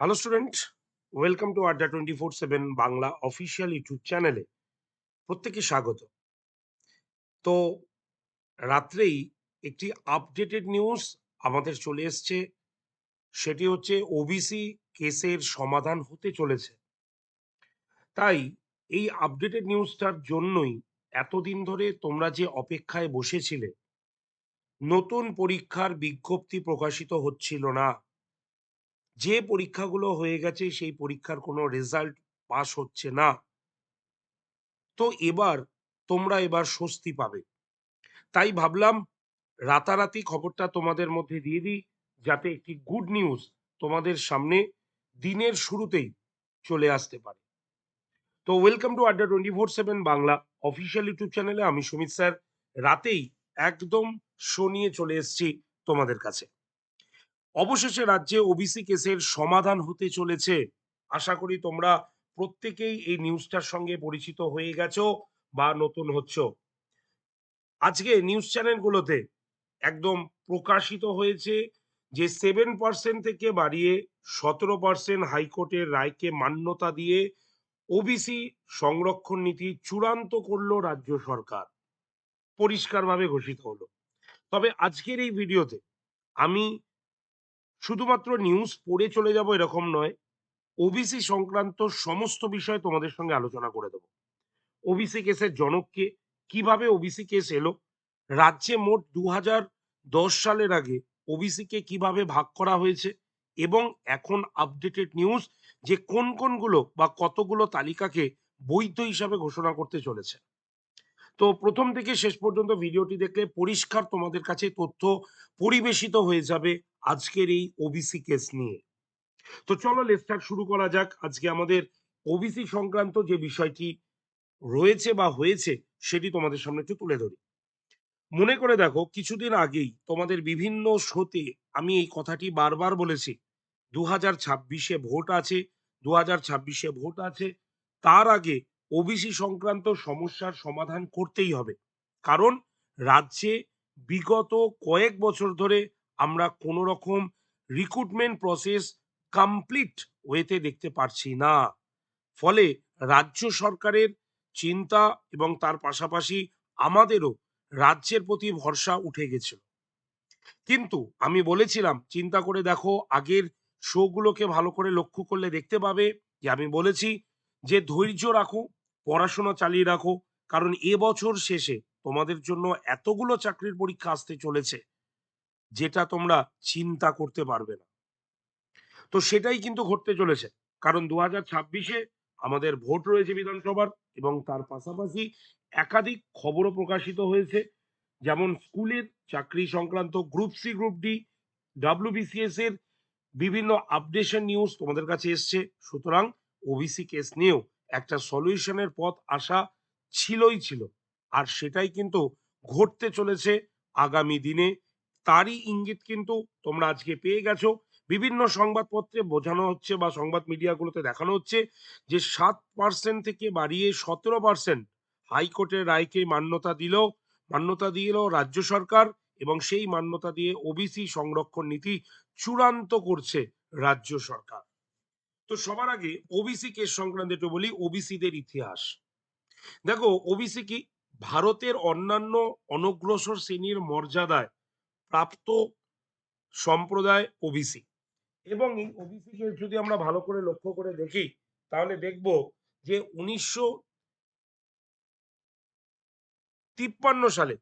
Hello student welcome to Adda twenty four seven Bangla official YouTube চ্যানেলে প্রত্যেকে স্বাগত। তো, রাত্রেই একটি আপডেটেড নিউজ আমাদের চলে এসছে। সেটি হচ্ছে ওবিসি কেসের সমাধান হতে চলেছে। তাই এই আপডেটেড নিউজটার জন্যই এতদিন ধরে তোমরা যে অপেক্ষায় বসেছিলে, নতুন পরীক্ষার বিজ্ঞপ্তি প্রকাশিত হচ্ছিল না। যে পরীক্ষাগুলো হয়ে গেছে, সেই পরীক্ষার কোনো রেজাল্ট পাস হচ্ছে না। তো এবার তোমরা এবার স্বস্তি পাবে। তাই ভাবলাম রাতারাতি খবরটা তোমাদের মধ্যে দিয়ে দিই, যাতে একটি গুড নিউজ তোমাদের সামনে দিনের শুরুতেই চলে আসতে পারে। তো welcome to Adda twenty four seven Bangla official YouTube চ্যানেলে আমি সুমিত স্যার। রাতেই একদম শো নিয়ে চলে এসেছি তোমাদের কাছে। অবশেষে রাজ্যে ওবিসি কেসের সমাধান হতে চলেছে। আশা করি তোমরা প্রত্যেকেই এই নিউজটার সঙ্গে পরিচিত হয়ে গেছো বা নতুন হচ্ছ। আজকে নিউজ চ্যানেলগুলোতে একদম প্রকাশিত হয়েছে যে সেভেন পার্সেন্ট থেকে বাড়িয়ে সতেরো পার্সেন্ট হাইকোর্টের রায়কে মান্যতা দিয়ে ওবিসি সংরক্ষণ নীতি চূড়ান্ত করল রাজ্য সরকার। পরিষ্কারভাবে ঘোষিত হলো। তবে আজকের এই ভিডিওতে আমি শুধুমাত্র নিউজ পড়ে চলে যাব এরকম নয় ওবিসি সংক্রান্ত সমস্ত বিষয় তোমাদের সঙ্গে আলোচনা করে দেব। ওবিসি কেসের জনককে কীভাবে ওবিসি কেস এলো, রাজ্যে মোট দু দশ সালের আগে ওবিসি কে কীভাবে ভাগ করা হয়েছে এবং এখন আপডেটেড নিউজ যে কোন কোনগুলো বা কতগুলো তালিকাকে বৈধ হিসাবে ঘোষণা করতে চলেছে। তো প্রথম থেকে শেষ পর্যন্ত ভিডিওটি দেখলে পরিষ্কার তোমাদের কাছে তথ্য পরিবেশিত হয়ে যাবে আজকের এই ওবিসি কেস নিয়ে। তো চলো লেস্টার শুরু করা যাক। আজকে আমাদের ওবিসি সংক্রান্ত যে বিষয়টি রয়েছে বা হয়েছে, সেটি তোমাদের সামনে একটু তুলে ধরি। মনে করে দেখো, কিছুদিন আগেই তোমাদের বিভিন্ন শোতে আমি এই কথাটি বারবার বলেছি দু হাজার ছাব্বিশে ভোট আছে দু হাজার ছাব্বিশে ভোট আছে, তার আগে ওবিসি সংক্রান্ত সমস্যার সমাধান করতেই হবে। কারণ রাজ্যে বিগত কয়েক বছর ধরে আমরা কোনো রকম রিক্রুটমেন্ট প্রসেস কমপ্লিট ওয়েতে দেখতে পারছি না। ফলে রাজ্য সরকারের চিন্তা এবং তার পাশাপাশি আমাদেরও রাজ্যের প্রতি ভরসা উঠে গেছিল। কিন্তু আমি বলেছিলাম, চিন্তা করে দেখো, আগের শোগুলোকে ভালো করে লক্ষ্য করলে দেখতে পাবে যে আমি বলেছি যে ধৈর্য রাখো, পড়াশোনা চালিয়ে রাখো, কারণ এবছর শেষে তোমাদের জন্য এতগুলো চাকরির পরীক্ষা আসতে চলেছে। যেটা তোমরা চিন্তা করতে পারবে না। তো সেটাই কিন্তু ঘটতে চলেছে। কারণ দু হাজার ছাব্বিশে আমাদের ভোট রয়েছে বিধানসভার এবং তার পাশাপাশি একাধিক খবরও প্রকাশিত হয়েছে। যেমন স্কুলের চাকরি সংক্রান্ত group C, group D WBCS এর বিভিন্ন আপডেশন নিউজ তোমাদের কাছে এসছে। সুতরাং ওবিসি কেস নিয়েও একটা সলিউশনের পথ আসা ছিলই ছিল। আর সেটাই কিন্তু ঘটতে চলেছে আগামী দিনে। তারই ইঙ্গিত কিন্তু তোমরা আজকে পেয়ে গেছো। বিভিন্ন সংবাদপত্রে বোঝানো হচ্ছে বা সংবাদ মিডিয়াগুলোতে দেখানো হচ্ছে যে সাত পার্সেন্ট থেকে বাড়িয়ে সতেরো পার্সেন্ট হাইকোর্টের রায়কে মান্যতা দিল মান্যতা দিল রাজ্য সরকার এবং সেই মান্যতা দিয়ে ওবিসি সংরক্ষণ নীতি চূড়ান্ত করছে রাজ্য সরকার। তো সবার আগে ওবিসি কেস সংক্রান্ত একটু বলি ওবিসিদের ইতিহাস। দেখো ওবিসি কি ভারতের অন্যান্য অনগ্রসর শ্রেণির মর্যাদায় প্রাপ্ত সম্প্রদায় ওবিসি এবং এই ওবিসি কে যদি আমরা ভালো করে লক্ষ্য করে দেখি, তাহলে দেখব যে উনিশশো তিপ্পান্ন সালে,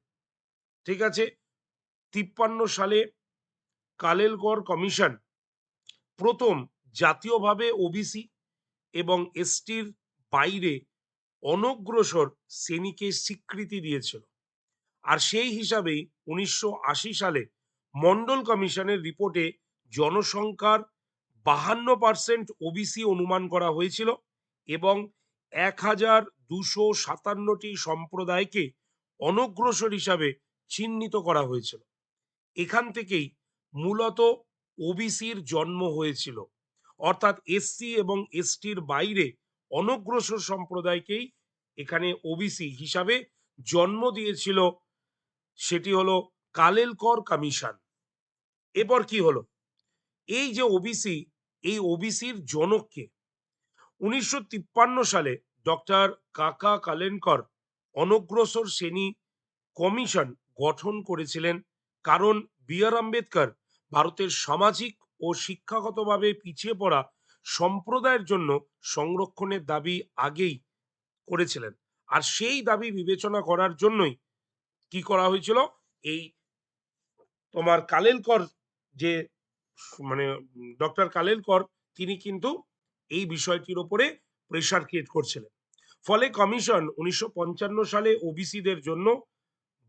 ঠিক আছে? তিপ্পান্ন সালে কালেলগড় কমিশন প্রথম জাতীয়ভাবে ওবিসি এবং এসটির বাইরে অনগ্রসর শ্রেণীকে স্বীকৃতি দিয়েছিল। আর সেই হিসাবেই উনিশশো আশি সালে মন্ডল কমিশনের রিপোর্টে জনসংখ্যার বাহান্ন পার্সেন্ট ওবিসি অনুমান করা হয়েছিল এবং এক হাজার দুশো সাতান্নটি সম্প্রদায়কে অনগ্রসর হিসাবে চিহ্নিত করা হয়েছিল। এখান থেকেই মূলত ওবিসির জন্ম হয়েছিল। অর্থাৎ এসসি এবং এসটির বাইরে অনগ্রসর সম্প্রদায়কেই এখানে ওবিসি হিসাবে জন্ম দিয়েছিল সেটি হলো কালেলকর কমিশন। এরপর কি হলো? এই যে ওবিসি এই ওবিসির জনককে উনিশশো তিপ্পান্ন সালে ডক্টর কাকা কালেনকর অনগ্রসর শ্রেণি কমিশন গঠন করেছিলেন কারণ বি আর আম্বেদকর ভারতের সামাজিক ও শিক্ষাগতভাবে পিছিয়ে পড়া সম্প্রদায়ের জন্য সংরক্ষণের দাবি আগেই করেছিলেন। আর সেই দাবি বিবেচনা করার জন্যই কি করা হয়েছিল? এই তোমার কালেলকর যে মানে ডক্টর কালেলকর, তিনি কিন্তু এই বিষয়টির ওপরে প্রেশার ক্রিয়েট করছিলেন। ফলে কমিশন উনিশশো সালে ওবিসিদের জন্য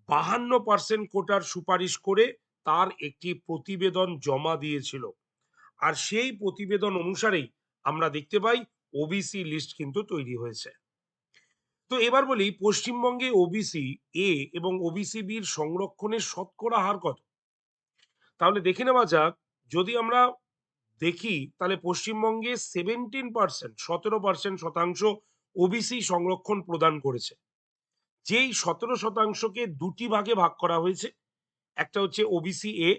বাহান্ন পার্সেন্ট কোটার সুপারিশ করে তার একটি প্রতিবেদন জমা দিয়েছিল। আর সেই প্রতিবেদন অনুসারেই আমরা দেখতে পাই ওবিসি লিস্ট কিন্তু তৈরি হয়েছে। তো এবার বলি, পশ্চিমবঙ্গে ওবিসি এ এবং ওবিসি বির সংরক্ষণের শতকরা হার কত? তাহলে দেখে নেওয়া যাক, যদি আমরা দেখি, তাহলে পশ্চিমবঙ্গে সেভেন্টিন পার্সেন্ট সতেরো পার্সেন্ট শতাংশ ওবিসি সংরক্ষণ প্রদান করেছে। যেই সতেরো শতাংশকে দুটি ভাগে ভাগ করা হয়েছে, একটা হচ্ছে ওবিসি এ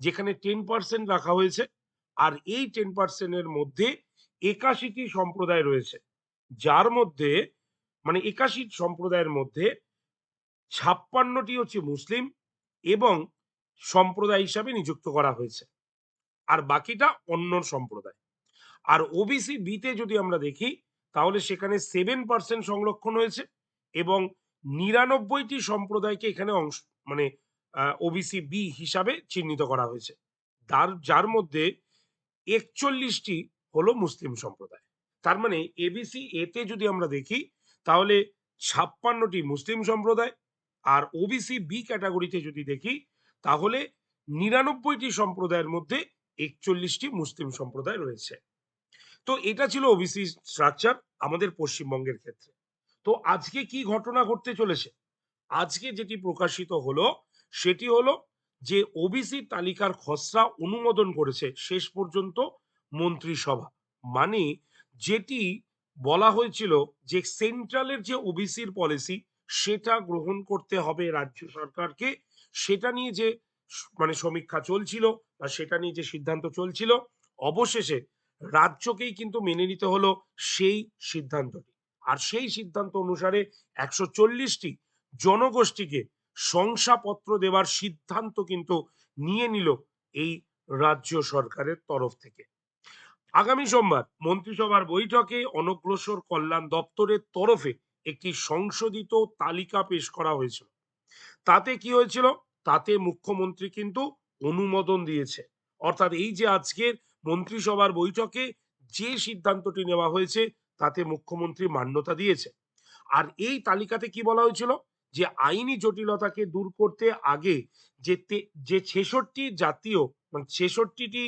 যেখানে টেন পার্সেন্ট রাখা হয়েছে, আর এই টেন পার্সেন্টের মধ্যে একাশিটি সম্প্রদায় রয়েছে, যার মধ্যে মানে একাশি সম্প্রদায়ের মধ্যে ছাপ্পান্নটি হচ্ছে মুসলিম এবং সম্প্রদায় হিসাবে নিযুক্ত করা হয়েছে। আর বাকিটা অন্য সম্প্রদায়। আর ওবিসি বিতে যদি আমরা দেখি, তাহলে সেখানে সেভেন পার্সেন্ট সংরক্ষণ হয়েছে এবং নিরানব্বইটি সম্প্রদায়কে এখানে অংশ মানে ওবিসি বি হিসাবে চিহ্নিত করা হয়েছে। তার, যার মধ্যে একচল্লিশটি হলো মুসলিম সম্প্রদায়। তার মানে এবিসি এতে যদি আমরা দেখি তাহলে ছাপ্পান্নটি মুসলিম সম্প্রদায় আর ওবিসি বি ক্যাটাগরিতে যদি দেখি, তাহলে নিরানব্বইটি সম্প্রদায়ের মধ্যে একচল্লিশটি মুসলিম সম্প্রদায় রয়েছে। তো এটা ছিল ওবিসি স্ট্রাকচার আমাদের পশ্চিমবঙ্গের ক্ষেত্রে। তো আজকে কি ঘটনা ঘটতে চলেছে? আজকে যেটি প্রকাশিত হলো, সেটি হলো যে ওবিসি তালিকার খসড়া অনুমোদন করেছে শেষ পর্যন্ত মন্ত্রিসভা। মানে যেটি বলা হয়েছিল যে সেন্ট্রালের যে ওবিসির পলিসি, সেটা গ্রহণ করতে হবে রাজ্য সরকারকে। সেটা নিয়ে যে মানে সমীক্ষা চলছিল বা সেটা নিয়ে যে সিদ্ধান্ত চলছিল, অবশেষে রাজ্যকেই কিন্তু মেনে নিতে হলো সেই সিদ্ধান্তটি। আর সেই সিদ্ধান্ত অনুসারে একশো চল্লিশটি জনগোষ্ঠীকে শংসাপত্র দেওয়ার সিদ্ধান্ত কিন্তু নিয়ে নিল এই রাজ্য সরকারের তরফ থেকে। আগামী সোমবার মন্ত্রিসভার বৈঠকে অনগ্রসর কল্যাণ দপ্তরের তরফে একটি সংশোধিত তালিকা পেশ করা হয়েছিল। তাতে কি হয়েছিল? তাতে মুখ্যমন্ত্রী কিন্তু অনুমোদন দিয়েছে। অর্থাৎ এই যে আজকের মন্ত্রিসভার বৈঠকে যে সিদ্ধান্তটি নেওয়া হয়েছে, তাতে মুখ্যমন্ত্রী মান্যতা দিয়েছে। আর এই তালিকাতে কি বলা হয়েছিল? যে আইনি জটিলতাকে দূর করতে আগে যে যে ছেষট্টি জাতীয় মানে ছেষট্টিটি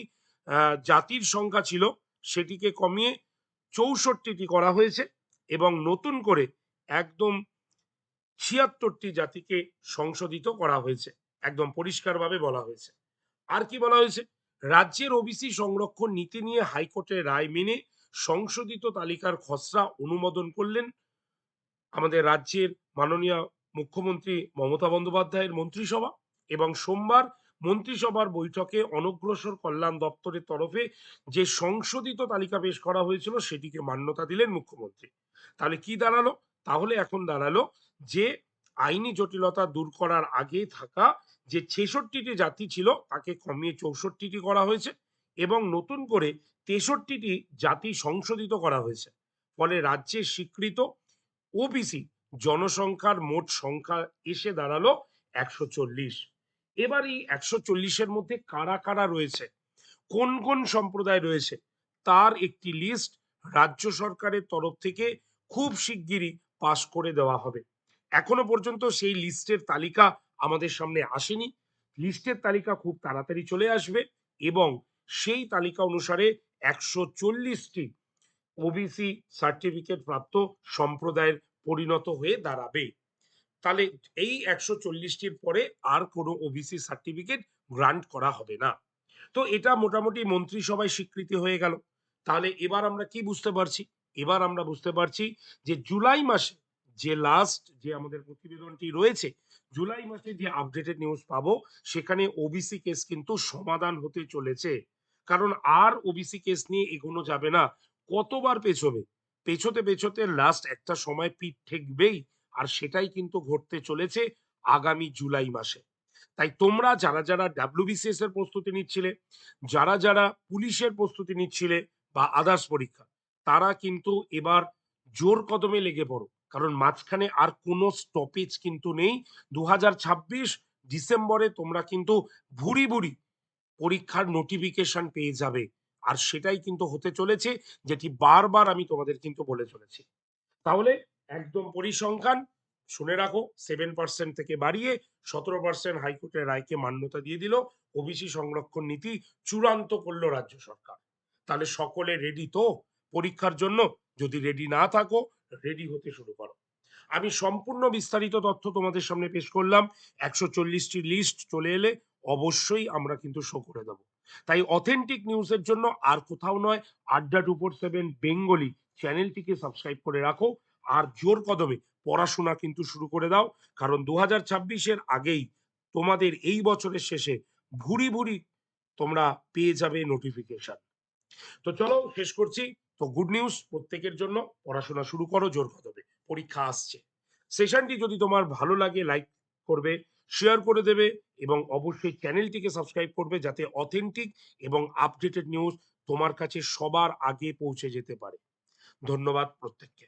জাতির সংখ্যা ছিল সেটিকে কমিয়ে চৌষট্টিটি করা হয়েছে এবং নতুন করে একদম ছিয়াত্তরটি জাতিকে সংশোধিত করা হয়েছে, একদম পরিষ্কারভাবে বলা হয়েছে। আর কি বলা হয়েছে? রাজ্যের ওবিসি সংরক্ষণ নীতি নিয়ে হাইকোর্টের রায় মেনে সংশোধিত তালিকার খসড়া অনুমোদন করলেন আমাদের রাজ্যের মাননীয় মুখ্যমন্ত্রী মমতা বন্দ্যোপাধ্যায়ের মন্ত্রিসভা এবং সোমবার মন্ত্রিসভার বৈঠকে অনগ্রসর কল্যাণ দপ্তরের তরফে যে সংশোধিত তালিকা পেশ করা হয়েছিল, সেটিকে মান্যতা দিলেন মুখ্যমন্ত্রী। তাহলে কি দাঁড়াল? তাহলে এখন দাঁড়াল যে আইনি জটিলতা দূর করার আগে থাকা যে ছেষট্টিটি জাতি ছিল, তাকে কমিয়ে চৌষট্টিটি করা হয়েছে এবং নতুন করে তেষট্টিটি জাতি সংশোধিত করা হয়েছে। ফলে রাজ্যের স্বীকৃত ওবিসি জনসংখ্যার মোট সংখ্যা এসে দাঁড়াল একশো চল্লিশ। এবার এই একশো চল্লিশের মধ্যে কারা কারা রয়েছে? কোন কোন সম্প্রদায় রয়েছে? তার একটি লিস্ট রাজ্য সরকারের তরফ থেকে খুব শিগগিরই পাশ করে দেওয়া হবে। এখনও পর্যন্ত সেই লিস্টের তালিকা আমাদের সামনে আসেনি। লিস্টের তালিকা খুব তাড়াতাড়ি চলে আসবে এবং সেই তালিকা অনুসারে একশো চল্লিশটি ওবিসি সার্টিফিকেট প্রাপ্ত সম্প্রদায়ের পরিণত হয়ে দাঁড়াবে। তাহলে এই একশো চল্লিশটির পরে আর কোনো ওবিসি সার্টিফিকেট গ্রান্ট করা হবে না। তো এটা মোটামুটি মন্ত্রিসভায় স্বীকৃতি হয়ে গেল। তাহলে এবার আমরা কি বুঝতে পারছি? এবার আমরা বুঝতে পারছি যে জুলাই মাসে যে লাস্ট যে আমাদের প্রতিবেদনটি রয়েছে, জুলাই মাসে যে আপডেটেড নিউজ পাবো, সেখানে ওবিসি কেস কিন্তু সমাধান হতে চলেছে। কারণ আর ওবিসি কেস নিয়ে এগোনো যাবে না। কতবার পেছবে? পেছোতে পেছোতে লাস্ট একটা সময় পিঠ ঠেকবেই। আর সেটাই কিন্তু ঘটতে চলেছে আগামী জুলাই মাসে। তাই তোমরা যারা যারা ডাব্লিউবিসিএস এর প্রস্তুতি নিচ্ছিলে, যারা যারা পুলিশের প্রস্তুতি নিচ্ছিলে বা আদার্স পরীক্ষা, তারা কিন্তু এবার জোর কদমে লেগে পড়ো। কারণ মাঝখানে আর কোনো স্টপেজ কিন্তু নেই। দু হাজার ছাব্বিশ ডিসেম্বরে তোমরা কিন্তু ভুরি ভুরি পরীক্ষার নোটিফিকেশন পেয়ে যাবে। আর সেটাই কিন্তু হতে চলেছে, যেটি বারবার আমি তোমাদের কিন্তু বলে চলেছি। তাহলে একদম পরিসংখ্যান। শুনে রাখো সেভেন পার্সেন্ট থেকে বাড়িয়ে সতেরো পার্সেন্ট হাইকোর্টের রায়কে মান্যতা দিয়ে দিল ওবিসি সংরক্ষণ নীতি চূড়ান্ত করল রাজ্য সরকার। তাহলে সকলে রেডি তো? পরীক্ষার জন্য? যদি রেডি না থাকো রেডি হতে শুরু করো। আমি সম্পূর্ণ বিস্তারিত তথ্য তোমাদের সামনে পেশ করলাম। একশো চল্লিশটি লিস্ট চলে এলে অবশ্যই আমরা কিন্তু শো করে দেবো। তাই অথেন্টিক নিউজের জন্য আর কোথাও নয়, Adda two four seven Bengali চ্যানেলটিকে সাবস্ক্রাইব করে রাখো। আর জোর কদমে পড়াশোনা কিন্তু শুরু করে দাও। কারণ দু হাজার ছাব্বিশের আগেই তোমাদের এই বছরের শেষে ভুরি ভুরি তোমরা পেয়ে যাবে নোটিফিকেশন তো চলো শেষ করছি। তো গুড নিউজ প্রত্যেকের জন্য পড়াশোনা শুরু করো জোর কদমে। পরীক্ষা আসছে। সেশনটি যদি তোমার ভালো লাগে লাইক করবে শেয়ার করে দেবে এবং অবশ্যই চ্যানেলটিকে সাবস্ক্রাইব করবে যাতে অথেন্টিক এবং আপডেটেড নিউজ তোমার কাছে সবার আগে পৌঁছে যেতে পারে। ধন্যবাদ প্রত্যেককে।